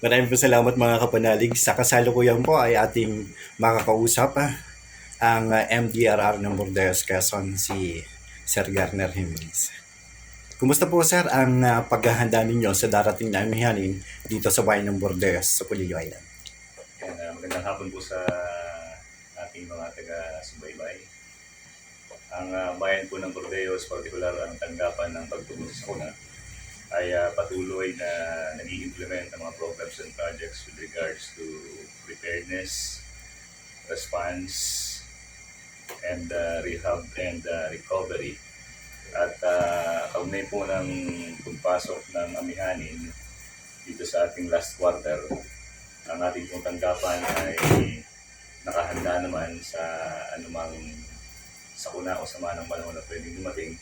Maraming po salamat mga kapanalig. Sa kasalukuyan po ay ating makakausap ah, ang ah, MDRR ng Bordeaux Quezon, si Sir Garner Jimenez. Kumusta po sir ang ah, paghahanda ninyo sa darating na amihanin dito sa bayan ng Bordeaux sa Pulillo Island? Yan, ah, magandang hapon po sa ating mga taga-subaybay. Ang ah, bayan po ng Bordeos, particular ang tanggapan ng pagtugon sa kuna, ay ah, patuloy na nag-implement ng mga programs and projects with regards to preparedness, response, and ah, rehab and ah, recovery. At uh, kaunay po ng pagpasok ng amihanin dito sa ating last quarter, ang ating pong tanggapan ay nakahanda naman sa anumang sakuna o sama ng panahon na pwedeng dumating.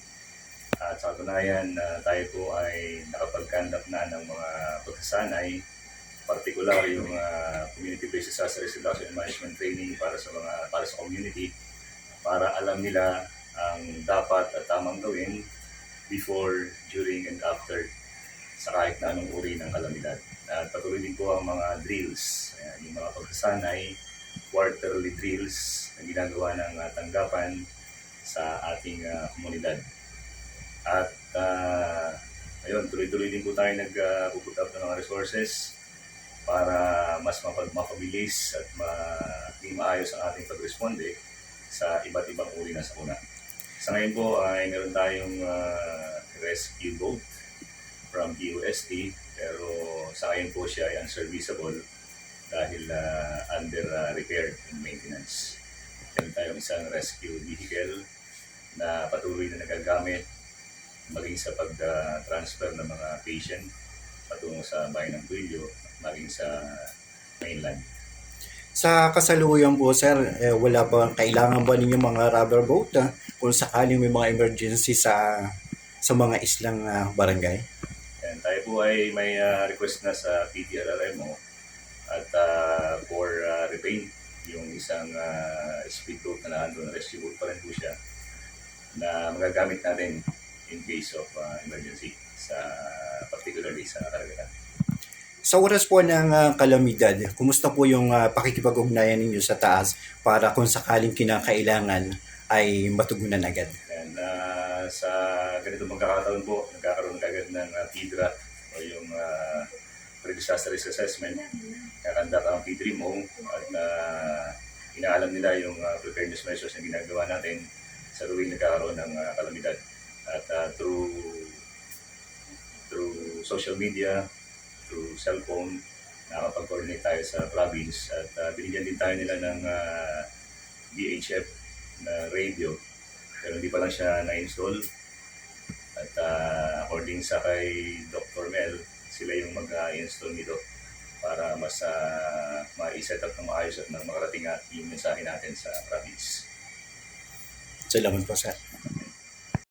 At sa katunayan, na tayo po ay nakapag-conduct na ng mga pagsasanay, particular yung uh, community-based disaster risk reduction management training para sa mga para sa community para alam nila ang dapat at tamang gawin before, during, and after sa kahit na anong uri ng kalamidad. At patuloy din po ang mga drills, Ayan, yung mga pagsasanay, quarterly drills na ginagawa ng uh, tanggapan sa ating uh, komunidad. At uh, ayun, tuloy-tuloy din po tayo nag-puput up ng mga resources para mas mapag mapabilis at maging maayos ang ating pagresponde sa iba't ibang uri ng sakuna. Sa ngayon po ay meron tayong uh, rescue boat from DOST pero sa ngayon po siya ay unserviceable dahil uh, under uh, repair and maintenance. Meron tayong isang rescue vehicle na patuloy na nagagamit maging sa pag-transfer ng mga patient patungo sa bayan ng Tuilio, maging sa mainland. Sa kasalukuyan po sir, eh, wala ba kailangan ba ninyo mga rubber boat ah, kung sakaling may mga emergency sa sa mga islang ah, barangay? And tayo po ay may uh, request na sa PTRRMO at uh, for uh, repaint yung isang uh, speedboat na nandun, rescue boat pa rin po siya na magagamit natin in case of uh, emergency sa particularly sa karagatan. Sa oras po ng ah, kalamidad, kumusta po yung ah, pakikipag-ugnayan ninyo sa taas para kung sakaling kinakailangan ay matugunan agad? And uh, sa ganito magkakataon po, nagkakaroon kagad ng uh, PDRA o yung uh, Pre-Disaster Risk Assessment. Kakandak ang P3MO at uh, inaalam nila yung uh, preparedness measures na ginagawa natin sa tuwing nagkakaroon ng uh, kalamidad. At uh, through through social media, through cellphone, nakakapag-coordinate tayo sa province at uh, binigyan din tayo nila ng uh, na radio pero hindi pa lang siya na-install. At uh, according sa kay Dr. Mel, sila yung mag-install nito para mas uh, ma-set up ng maayos at makarating at yung mensahe natin sa province. Salamat po sir.